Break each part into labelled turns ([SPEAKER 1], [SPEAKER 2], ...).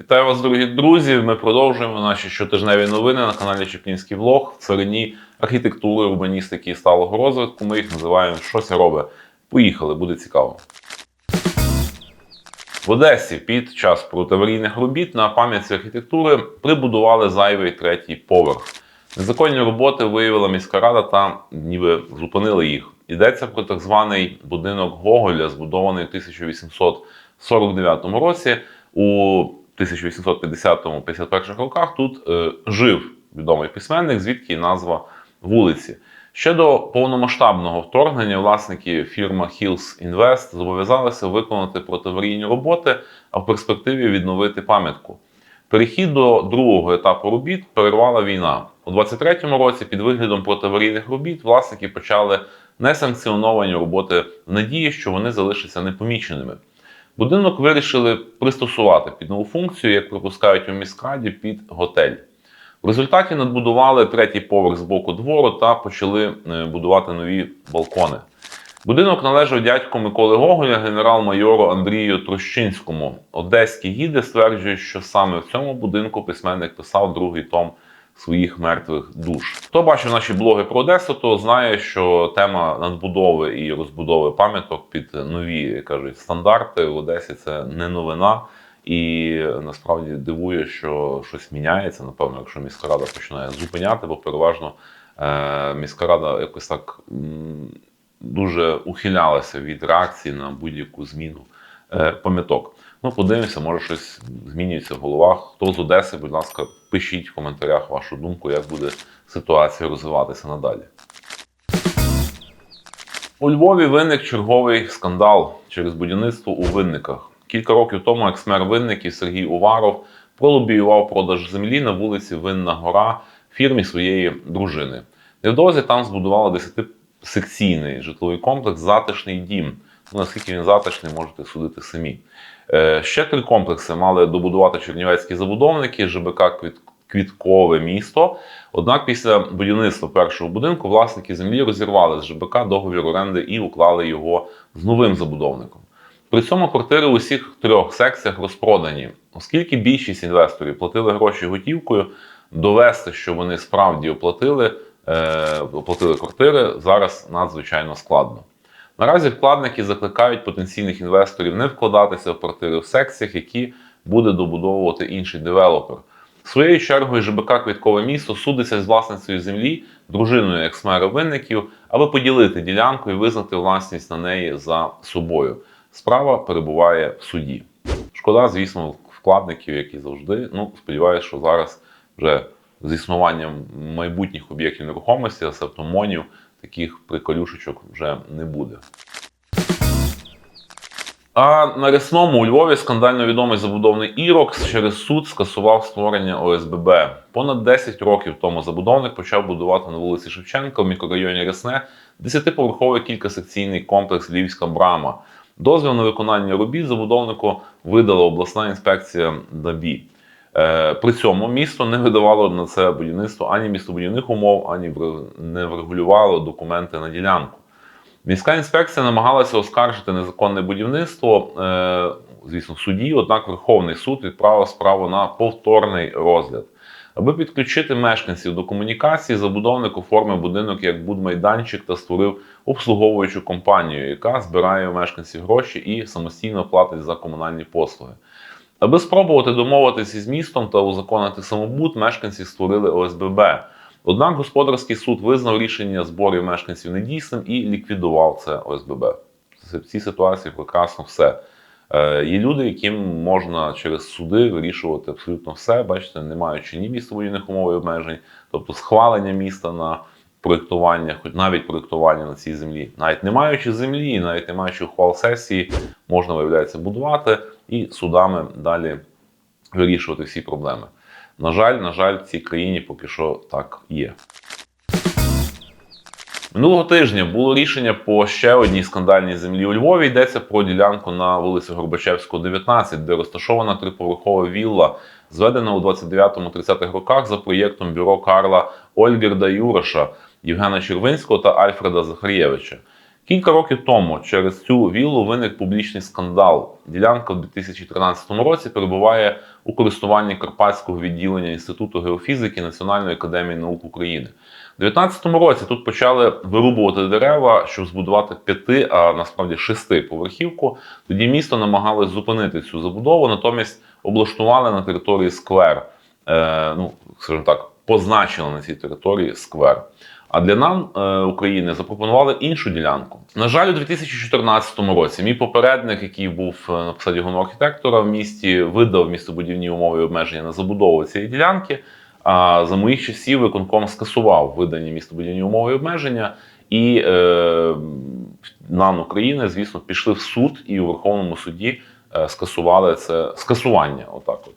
[SPEAKER 1] Вітаю вас, дорогі друзі. Ми продовжуємо наші щотижневі новини на каналі Чеплінський влог в царині архітектури, урбаністики і сталого розвитку. Ми їх називаємо Щось робить. Поїхали, буде цікаво. В Одесі під час протиаварійних робіт на пам'ятці архітектури прибудували зайвий третій поверх. Незаконні роботи виявила міська рада та ніби зупинили їх. Йдеться про так званий будинок Гоголя, збудований у 1849 році. У 1850-51 роках тут е, жив відомий письменник, звідки і назва вулиці. Ще до повномасштабного вторгнення власники фірма Hills Invest зобов'язалися виконати протиаварійні роботи, а в перспективі відновити пам'ятку. Перехід до другого етапу робіт перервала війна. У 23-му році під виглядом протиаварійних робіт власники почали несанкціоновані роботи в надії, що вони залишаться непоміченими. Будинок вирішили пристосувати під нову функцію, як припускають у міськраді, під готель. В результаті надбудували третій поверх з боку двору та почали е, будувати нові балкони. Будинок належав дядьку Миколи Гоголя, генерал-майору Андрію Трощинському. Одеські гіди стверджують, що саме в цьому будинку письменник писав другий том своїх мертвих душ. Хто бачив наші блоги про Одесу, то знає, що тема надбудови і розбудови пам'яток під нові кажуть стандарти в Одесі це не новина. І насправді дивує, що щось міняється. Напевно, якщо міська рада починає зупиняти, бо переважно е, міська рада якось так м, дуже ухилялася від реакції на будь-яку зміну е, пам'яток. Ну, подивимося, може щось змінюється в головах. Хто з Одеси, будь ласка, пишіть в коментарях вашу думку, як буде ситуація розвиватися надалі. У Львові виник черговий скандал через будівництво у винниках. Кілька років тому екс-мер винників Сергій Уваров пролобіював продаж землі на вулиці Винна Гора фірмі своєї дружини. Невдовзі там збудували 10-секційний житловий комплекс Затишний дім. Ну, наскільки він затишний, можете судити самі. Е, Ще три комплекси мали добудувати чернівецькі забудовники ЖБК Квіткове місто. Однак після будівництва першого будинку власники землі розірвали з ЖБК договір оренди і уклали його з новим забудовником. При цьому квартири у усіх трьох секціях розпродані, оскільки більшість інвесторів платили гроші готівкою, довести, що вони справді оплатили, е, оплатили квартири, зараз надзвичайно складно. Наразі вкладники закликають потенційних інвесторів не вкладатися в квартири в секціях, які буде добудовувати інший девелопер. Своєю чергою ЖБК Квіткове місто судиться з власницею землі, дружиною екс-мера винників, аби поділити ділянку і визнати власність на неї за собою. Справа перебуває в суді. Шкода, звісно, вкладників, які завжди. Ну, сподіваюся, що зараз вже з існуванням майбутніх об'єктів нерухомості, септомонів, таких приколюшечок вже не буде. А на рясному у Львові скандально відомий забудовник Ірокс через суд скасував створення ОСББ. Понад 10 років тому забудовник почав будувати на вулиці Шевченка в мікрорайоні Рясне 10-поверховий кількасекційний комплекс Львівська брама. Дозвіл на виконання робіт забудовнику видала обласна інспекція ДАБІ. Е, При цьому місто не видавало на це будівництво ані містобудівних умов, ані не врегулювало документи на ділянку. Міська інспекція намагалася оскаржити незаконне будівництво, е, звісно, в суді, однак Верховний суд відправив справу на повторний розгляд. Аби підключити мешканців до комунікації, забудовник оформив будинок як будмайданчик та створив обслуговуючу компанію, яка збирає у мешканців гроші і самостійно платить за комунальні послуги. Аби спробувати домовитися з містом та узаконити самобут, мешканці створили ОСББ. Однак господарський суд визнав рішення зборів мешканців недійсним і ліквідував це ОСББ. В цій ситуації прекрасно все. Е, Є люди, яким можна через суди вирішувати абсолютно все, бачите, не маючи ні містобудівних умов і обмежень, тобто схвалення міста на проєктування, хоч навіть проєктування на цій землі, навіть не маючи землі, навіть не маючи ухвал сесії, можна виявляється будувати і судами далі вирішувати всі проблеми. На жаль, на жаль, в цій країні поки що так є. Минулого тижня було рішення по ще одній скандальній землі у Львові. Йдеться про ділянку на вулиці Горбачевського, 19, де розташована триповерхова вілла, зведена у 29-30-х роках за проєктом бюро Карла Ольгерда Юраша, Євгена Червинського та Альфреда Захарєвича. Кілька років тому через цю віллу виник публічний скандал. Ділянка в 2013 році перебуває у користуванні Карпатського відділення Інституту геофізики Національної академії наук України. У 2019 році тут почали вирубувати дерева, щоб збудувати п'яти, а насправді шести поверхівку. Тоді місто намагалось зупинити цю забудову, натомість облаштували на території сквер. Е, ну, скажімо так, позначили на цій території сквер. А для нам, е, України, запропонували іншу ділянку. На жаль, у 2014 році мій попередник, який був е, на посаді головного архітектора в місті, видав містобудівні умови і обмеження на забудову цієї ділянки. А за моїх часів виконком скасував видані містобудівні умови і обмеження, і е, НАН України, звісно, пішли в суд і у Верховному суді е, скасували це скасування. Отак, от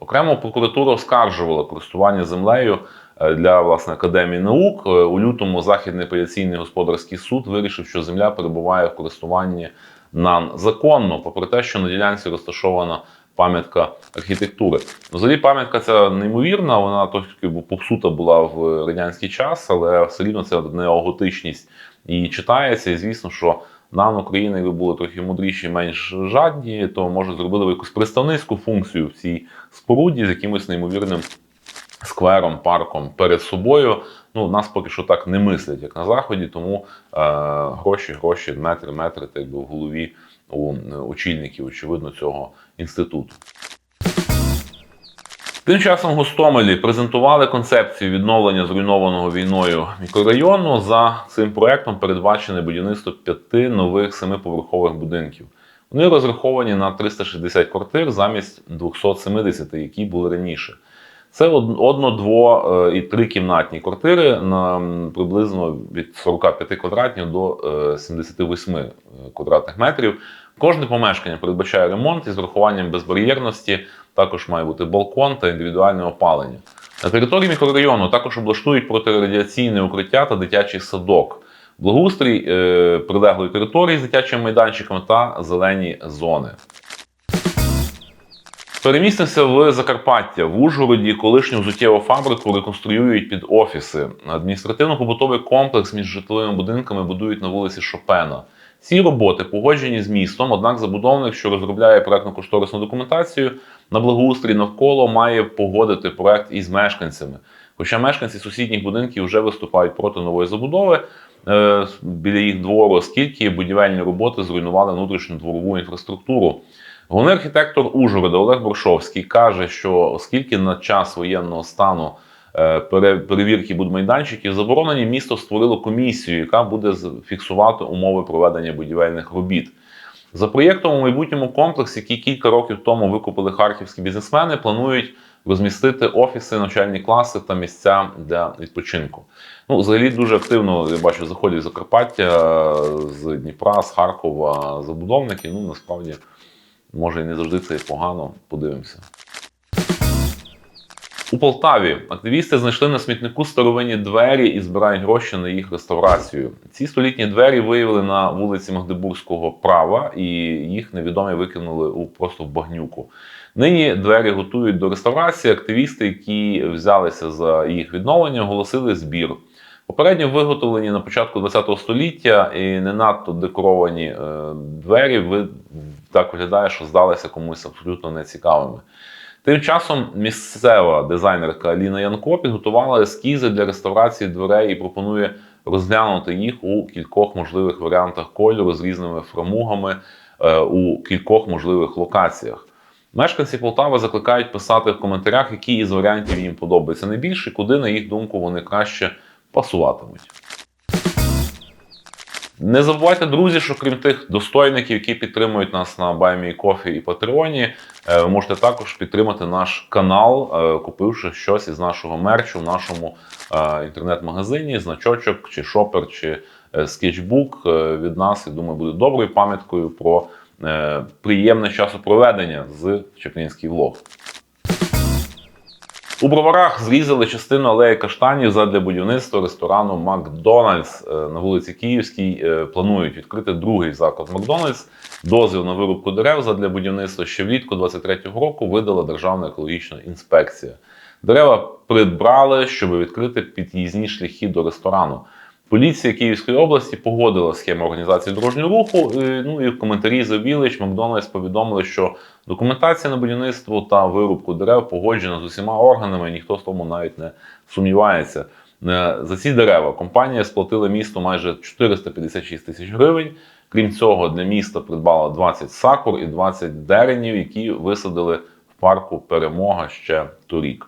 [SPEAKER 1] окремо прокуратура оскаржувала користування землею е, для власне академії наук. Е, У лютому західний апеляційний господарський суд вирішив, що земля перебуває в користуванні НАН законно, попри те, що на ділянці розташована пам'ятка архітектури. Взагалі, пам'ятка ця неймовірна, вона трошки попсута була в радянський час, але все рівно це неоготичність її читається. І звісно, що нам України, якби були трохи мудріші, менш жадні, то може зробили б якусь представницьку функцію в цій споруді з якимось неймовірним сквером, парком перед собою. Ну, нас поки що так не мислять, як на заході, тому е, гроші, гроші, метри, метри, так би в голові у е, очільників, очевидно, цього інституту. Тим часом Гостомелі презентували концепцію відновлення зруйнованого війною мікрорайону. За цим проектом передбачене будівництво п'яти нових семиповерхових будинків. Вони розраховані на 360 квартир замість 270, які були раніше. Це одно, дво е, і трикімнатні квартири на приблизно від 45 квадратів до е, 78 квадратних метрів. Кожне помешкання передбачає ремонт із врахуванням безбар'єрності. Також має бути балкон та індивідуальне опалення. На території мікрорайону також облаштують протирадіаційне укриття та дитячий садок. Благоустрій е, прилеглої території з дитячими майданчиками та зелені зони. Перемістився в Закарпаття в Ужгороді. Колишню взуттєву фабрику реконструюють під офіси. Адміністративно-побутовий комплекс між житловими будинками будують на вулиці Шопена. Ці роботи погоджені з містом, однак забудовник, що розробляє проектно-кошторисну документацію на благоустрій навколо, має погодити проект із мешканцями. Хоча мешканці сусідніх будинків вже виступають проти нової забудови е, біля їх двору, оскільки будівельні роботи зруйнували внутрішню дворову інфраструктуру. Головний архітектор Ужгорода Олег Боршовський каже, що оскільки на час воєнного стану е, перевірки будмайданчиків заборонені, місто створило комісію, яка буде фіксувати умови проведення будівельних робіт. За проєктом у майбутньому комплекс, який кілька років тому викупили харківські бізнесмени, планують розмістити офіси, навчальні класи та місця для відпочинку. Ну, взагалі дуже активно я бачу заходять Закарпаття, з Дніпра, з Харкова забудовники. Ну насправді може і не завжди це погано. Подивимося. У Полтаві активісти знайшли на смітнику старовинні двері і збирають гроші на їх реставрацію. Ці столітні двері виявили на вулиці Магдебурзького права, і їх невідомі викинули у просто в багнюку. Нині двері готують до реставрації. Активісти, які взялися за їх відновлення, оголосили збір. Попередньо виготовлені на початку ХХ століття і не надто декоровані е, двері. Так виглядає, що здалися комусь абсолютно нецікавими. Тим часом місцева дизайнерка Аліна Янко підготувала ескізи для реставрації дверей і пропонує розглянути їх у кількох можливих варіантах кольору з різними фрамугами е, у кількох можливих локаціях. Мешканці Полтави закликають писати в коментарях, які із варіантів їм подобається найбільше, куди, на їх думку, вони краще пасуватимуть. Не забувайте, друзі, що крім тих достойників, які підтримують нас на BuyMeCoffee і Патреоні, е, ви можете також підтримати наш канал, е, купивши щось із нашого мерчу в нашому е, інтернет-магазині, значочок чи шопер, чи скетчбук від нас. Я думаю, буде доброю пам'яткою про приємне часопроведення з Чеплінський влог. У броварах зрізали частину алеї каштанів задля будівництва ресторану Макдональдс Е, на вулиці Київській. е, Планують відкрити другий заклад Макдональдс. Дозвіл на вирубку дерев задля будівництва ще влітку 23-го року видала Державна екологічна інспекція. Дерева придбали, щоб відкрити під'їзні шляхи до ресторану. Поліція Київської області погодила схему організації дорожнього руху. е, Ну і в коментарі The Village Макдональдс повідомили, що документація на будівництво та вирубку дерев погоджена з усіма органами, ніхто в тому навіть не сумнівається. Е, За ці дерева компанія сплатила місту майже 456 тисяч гривень. Крім цього, для міста придбала 20 сакур і 20 деренів, які висадили в парку Перемога ще торік.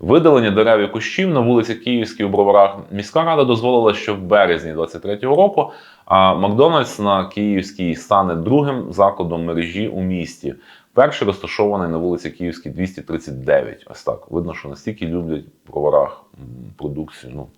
[SPEAKER 1] Видалення дерев і кущів на вулиці Київській у Броварах міська рада дозволила, що в березні 2023 року а Макдональдс на Київській стане другим закладом мережі у місті. Перший розташований на вулиці Київській 239. Ось так. Видно, що настільки люблять в Броварах м, продукцію. Ну,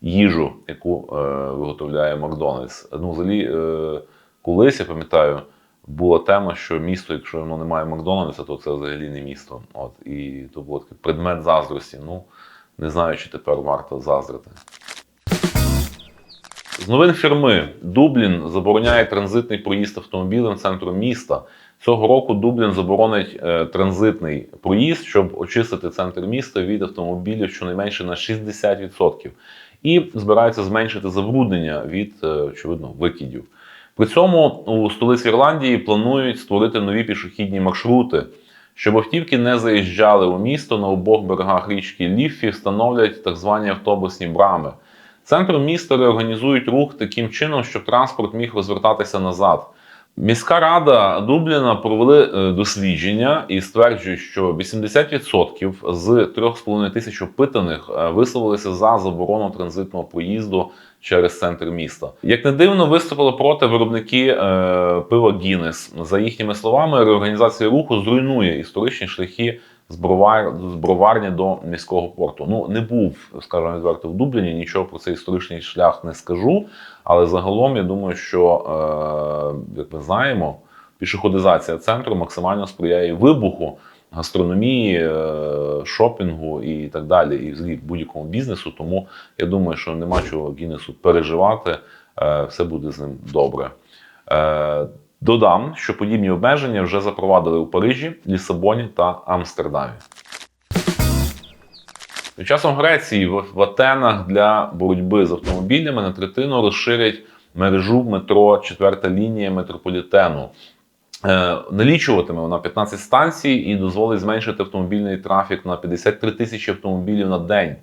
[SPEAKER 1] їжу, яку е, виготовляє Макдональдс. Ну, взагалі, е, колись я пам'ятаю, була тема, що місто, якщо воно не має Макдональдса, то це взагалі не місто. От, і то був такий предмет заздрості. Ну, не знаю, чи тепер варто заздрити. З новин фірми Дублін забороняє транзитний проїзд автомобілем центру міста. Цього року Дублін заборонить е, транзитний проїзд, щоб очистити центр міста від автомобілів щонайменше на 60%. І збираються зменшити забруднення від, е, очевидно, викидів. При цьому у столиці Ірландії планують створити нові пішохідні маршрути. Щоб автівки не заїжджали у місто на обох берегах річки Ліффі, встановлять так звані автобусні брами. Центром міста реорганізують рух таким чином, щоб транспорт міг розвертатися назад. Міська рада Дубліна провели е, дослідження і стверджують, що 80% з 3,5 тисяч опитаних е, висловилися за заборону транзитного проїзду через центр міста. Як не дивно, виступили проти виробники е, пива Гіннес. За їхніми словами, реорганізація руху зруйнує історичні шляхи з бровар з броварні до міського порту. Ну не був, скажімо відверто, в Дубліні. Нічого про цей історичний шлях не скажу. Але загалом я думаю, що е, як ми знаємо, пішоходизація центру максимально сприяє вибуху гастрономії, е, шопінгу і так далі, і взагалі будь-якому бізнесу. Тому я думаю, що нема чого Гіннесу переживати, е, все буде з ним добре. Додам, що подібні обмеження вже запровадили у Парижі, Лісабоні та Амстердамі. Тим часом Греції в в Атенах для боротьби з автомобілями на третину розширять мережу метро четверта лінія метрополітену. Е, Налічуватиме вона 15 станцій і дозволить зменшити автомобільний трафік на 53 тисячі автомобілів на день.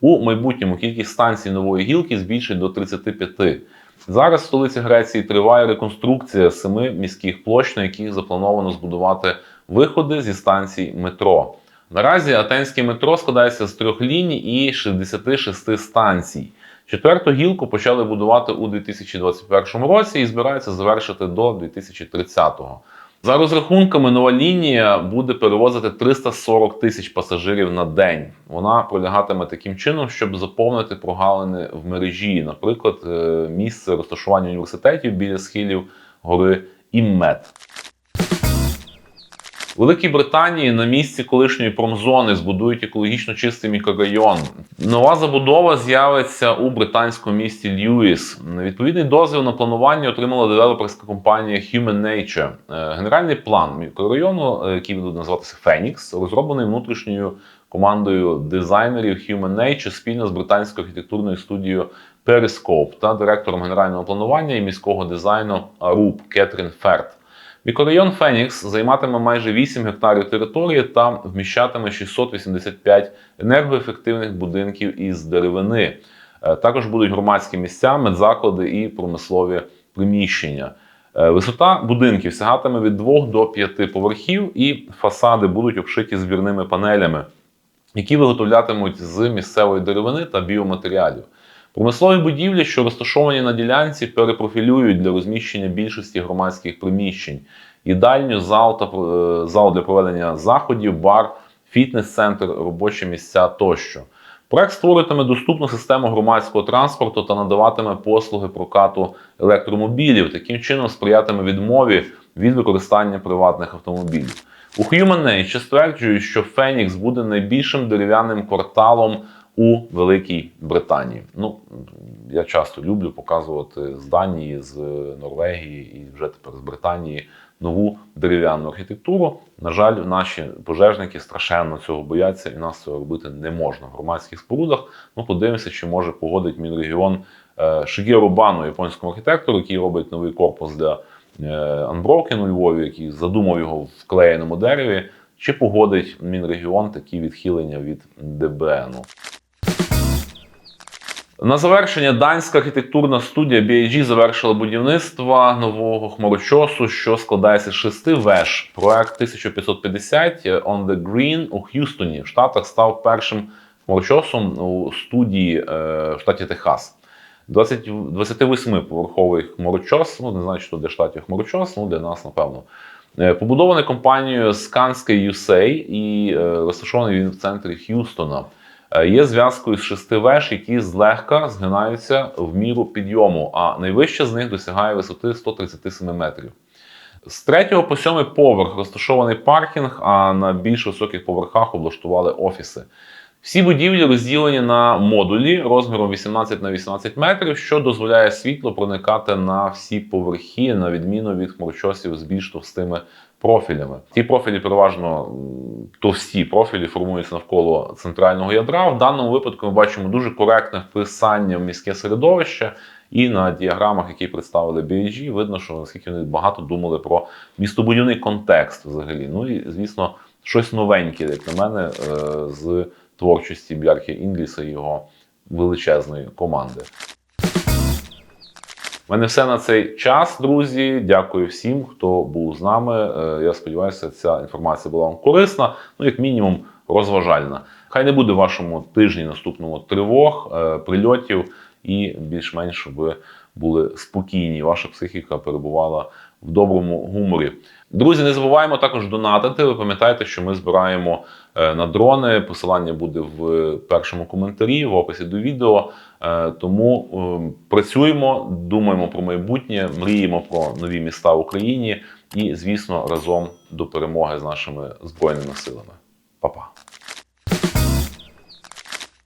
[SPEAKER 1] У майбутньому кількість станцій нової гілки збільшить до 35. Зараз в столиці Греції триває реконструкція семи міських площ, на яких заплановано збудувати виходи зі станцій метро. Наразі атенське метро складається з трьох ліній і 66 станцій. Четверту гілку почали будувати у 2021 році і збираються завершити до 2030-го. За розрахунками, нова лінія буде перевозити 340 тисяч пасажирів на день. Вона пролягатиме таким чином, щоб заповнити прогалини в мережі, наприклад, е, місце розташування університетів біля схилів гори Іммет. Великій Британії на місці колишньої промзони збудують екологічно чистий мікрорайон. Нова забудова з'явиться у британському місті Льюіс. Відповідний дозвіл на планування отримала девелоперська компанія Human Nature. Е, Генеральний план мікрорайону, е, який буде називатися Фенікс, розроблений внутрішньою командою дизайнерів Human Nature спільно з британською архітектурною студією Periscope та директором генерального планування і міського дизайну Arup Кетрін Ферт. Мікрорайон Фенікс займатиме майже 8 гектарів території та вміщатиме 685 енергоефективних будинків із деревини. Е, Також будуть громадські місця, медзаклади і промислові приміщення. Е, Висота будинків сягатиме від 2 до 5 поверхів, і фасади будуть обшиті збірними панелями, які виготовлятимуть з місцевої деревини та біоматеріалів. Промислові будівлі, що розташовані на ділянці, перепрофілюють для розміщення більшості громадських приміщень: їдальню, зал та е, зал для проведення заходів, бар, фітнес-центр, робочі місця тощо. Проект створюватиме доступну систему громадського транспорту та надаватиме послуги прокату електромобілів. Таким чином сприятиме відмові від використання приватних автомобілів. У Human Nature стверджують, що Фенікс буде найбільшим дерев'яним кварталом у Великій Британії. Ну, я часто люблю показувати з Данії, з Норвегії і вже тепер з Британії нову дерев'яну архітектуру. На жаль, наші пожежники страшенно цього бояться, і нас цього робити не можна в громадських спорудах. Ну, подивимося, чи може погодить Мінрегіон е, Шигеру Бану, японському архітектору, який робить новий корпус для е, Unbroken у Львові, який задумав його в вклеєному дереві. Чи погодить Мінрегіон такі відхилення від ДБНу? На завершення данська архітектурна студія BAG завершила будівництво нового хмарочосу, що складається з шести веж. Проект 1550 On the Green у Х'юстоні в Штатах став першим хмарочосом у студії е, в штаті Техас. 28-поверховий хмарочос, ну не знаю, що для штатів хмарочос, ну для нас, напевно. Е, Побудований компанією Skanska USA і е, розташований він в центрі Х'юстона. Е, Є зв'язкою з шести веж, які злегка згинаються в міру підйому, а найвища з них досягає висоти 137 метрів. З третього по сьомий поверх розташований паркінг, а на більш високих поверхах облаштували офіси. Всі будівлі розділені на модулі розміром 18 на 18 метрів, що дозволяє світло проникати на всі поверхи, на відміну від хмарочосів з більш товстими профілями. Ті профілі переважно товсті профілі формуються навколо центрального ядра. В даному випадку ми бачимо дуже коректне вписання в міське середовище. І на діаграмах, які представили BHG, видно, що наскільки вони багато думали про містобудівний контекст взагалі. Ну і звісно, щось новеньке, як на мене, е, з творчості Бярки Інгліса і його величезної команди. У мене все на цей час, друзі. Дякую всім, хто був з нами. Е, Я сподіваюся, ця інформація була вам корисна, ну як мінімум розважальна. Хай не буде в вашому тижні наступному тривог, е, прильотів, і більш-менш ви були спокійні. Ваша психіка перебувала в доброму гуморі. Друзі, не забуваємо також донатити. Ви пам'ятаєте, що ми збираємо е, на дрони. Посилання буде в першому коментарі, в описі до відео. Е, Тому е, працюємо, думаємо про майбутнє, мріємо про нові міста в Україні і, звісно, разом до перемоги з нашими збройними силами.